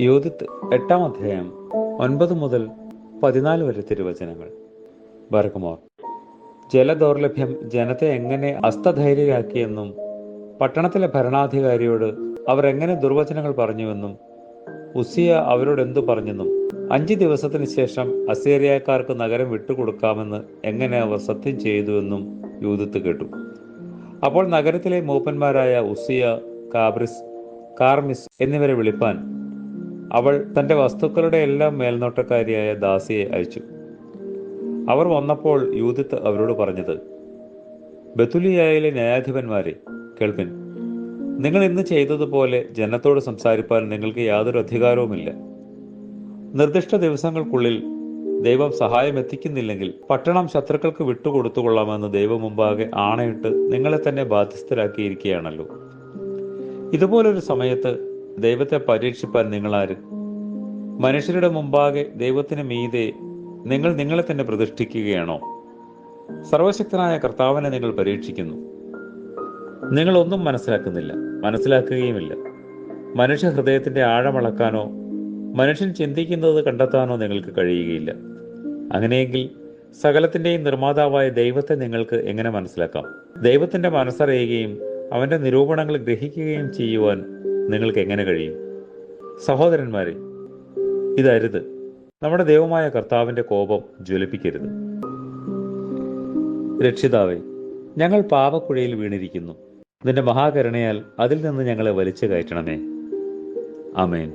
യോദിത്ത് എട്ടാം അധ്യായം ഒൻപത് മുതൽ പതിനാല് വരെ തിരുവചനങ്ങൾ. ബർഗമോർ ജലദൗർലഭ്യം ജനത്തെ എങ്ങനെ അസ്തധൈര്യരാക്കിയെന്നും പട്ടണത്തിലെ ഭരണാധികാരിയോട് അവർ എങ്ങനെ ദുർവചനങ്ങൾ പറഞ്ഞുവെന്നും ഉസിയ അവരോട് എന്തു പറഞ്ഞെന്നും അഞ്ച് ദിവസത്തിന് ശേഷം അസേറിയക്കാർക്ക് നഗരം വിട്ടുകൊടുക്കാമെന്ന് എങ്ങനെ അവർ സത്യം ചെയ്തുവെന്നും യൂതിത്ത് കേട്ടു. അപ്പോൾ നഗരത്തിലെ മൂപ്പന്മാരായ ഉസിയ കാബ്രിസ് കാർമിസ് എന്നിവരെ വിളിപ്പാൻ അവൾ തന്റെ വസ്തുക്കളുടെ എല്ലാം മേൽനോട്ടക്കാരിയായ ദാസിയെ അയച്ചു. അവർ വന്നപ്പോൾ യൂതിത്ത് അവരോട് പറഞ്ഞത് ബത്തുലിയായിലെ ന്യായാധിപന്മാരെ കേൾപ്പിൻ നിങ്ങൾ ഇന്ന് ചെയ്തതുപോലെ ജനത്തോട് സംസാരിപ്പാൻ നിങ്ങൾക്ക് യാതൊരു അധികാരവുമില്ല. നിർദ്ദിഷ്ട ദിവസങ്ങൾക്കുള്ളിൽ ദൈവം സഹായം എത്തിക്കുന്നില്ലെങ്കിൽ പട്ടണം ശത്രുക്കൾക്ക് വിട്ടുകൊടുത്തുകൊള്ളാമെന്ന് ദൈവം മുമ്പാകെ ആണയിട്ട് നിങ്ങളെ തന്നെ ബാധ്യസ്ഥരാക്കിയിരിക്കുകയാണല്ലോ. ഇതുപോലൊരു സമയത്ത് ദൈവത്തെ പരീക്ഷിപ്പാൻ നിങ്ങളാര്? മനുഷ്യരുടെ മുമ്പാകെ ദൈവത്തിന് മീതെ നിങ്ങൾ നിങ്ങളെ തന്നെ പ്രതിഷ്ഠിക്കുകയാണോ? സർവശക്തനായ കർത്താവിനെ നിങ്ങൾ പരീക്ഷിക്കുന്നു. നിങ്ങൾ ഒന്നും മനസ്സിലാക്കുന്നില്ല മനസ്സിലാക്കുകയുമില്ല. മനുഷ്യ ഹൃദയത്തിന്റെ ആഴമളക്കാനോ മനുഷ്യൻ ചിന്തിക്കുന്നത് കണ്ടെത്താനോ നിങ്ങൾക്ക് കഴിയുകയില്ല. അങ്ങനെയെങ്കിൽ സകലത്തിന്റെയും നിർമ്മാതാവായ ദൈവത്തെ നിങ്ങൾക്ക് എങ്ങനെ മനസ്സിലാക്കാം? ദൈവത്തിന്റെ മനസ്സറിയുകയും അവന്റെ നിരൂപണങ്ങൾ ഗ്രഹിക്കുകയും ചെയ്യുവാൻ നിങ്ങൾക്ക് എങ്ങനെ കഴിയും? സഹോദരന്മാരെ ഇതരുത്. നമ്മുടെ ദൈവമായ കർത്താവിന്റെ കോപം ജ്വലിപ്പിക്കരുത്. രക്ഷിതാവേ ഞങ്ങൾ പാപക്കുഴയിൽ വീണിരിക്കുന്നു. നിന്റെ മഹാകരുണയാൽ അതിൽ നിന്ന് ഞങ്ങളെ വലിച്ചു കയറ്റണമേ. അമേൻ